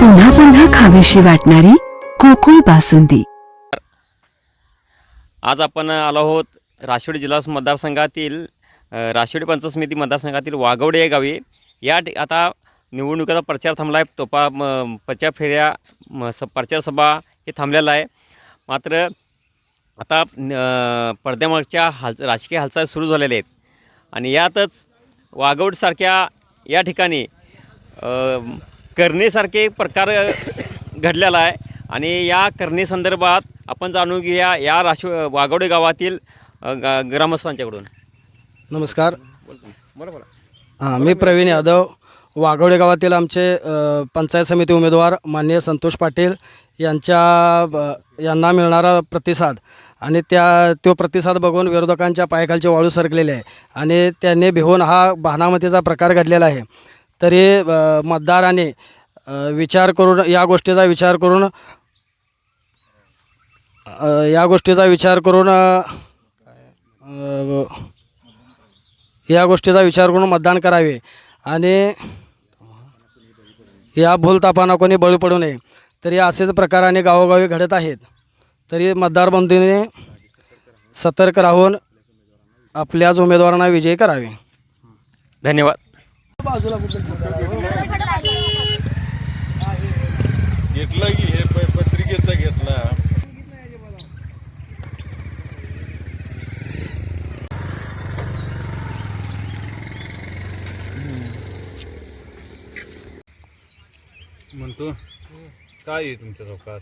पुन्हा पुन्हा खावीशी वाटणारी कोकुळ बासुंदी. आज आपण आलो आहोत राशिवडी जिल्हा मतदारसंघातील अ, राशिवडी पंचायत समिती मतदारसंघातील वाघवडे या गावी. या आता निवडणुकीचा प्रचार थांबला आहे तोपा म- प्रचार फेऱ्या म- स प्रचार सभा हे थांबलेलं आहे. मात्र आता पडद्यामागच्या हाल राजकीय हालचाल सुरू झालेल्या आहेत. आणि यातच वाघवडसारख्या या ठिकाणी करणेसारखे प्रकार घडलेला आहे. आणि या करणेसंदर्भात आपण जाणून घेऊया या राश वाघवडे गावातील गा- ग्रामस्थांच्याकडून. नमस्कार. बरोबर हां मी प्रवीण यादव वाघवडे गावातील आमचे पंचायत समिती उमेदवार माननीय संतोष पाटील यांच्या ब- यांना मिळणारा प्रतिसाद आणि त्या तो प्रतिसाद बघून विरोधकांच्या पायाखालचे वाळू सरकलेले आहे. आणि त्यांनी भिवून हा बहानामतीचा प्रकार घडलेला आहे. तरी मतदाराने विचार करून या गोष्टीचा विचार करून या गोष्टीचा विचार करून या गोष्टीचा विचार करून मतदान करावे. आणि या भूलतापांना कोणी बळी पडू नये. तरी असेच प्रकाराने गावोगावी घडत आहेत. तरी मतदारबंदीने सतर्क राहून आपल्याच उमेदवारांना विजयी करावे. धन्यवाद. घेतला की हे पत्रिकेचा घेतला. म्हणतो काय आहे तुमच्या चौकात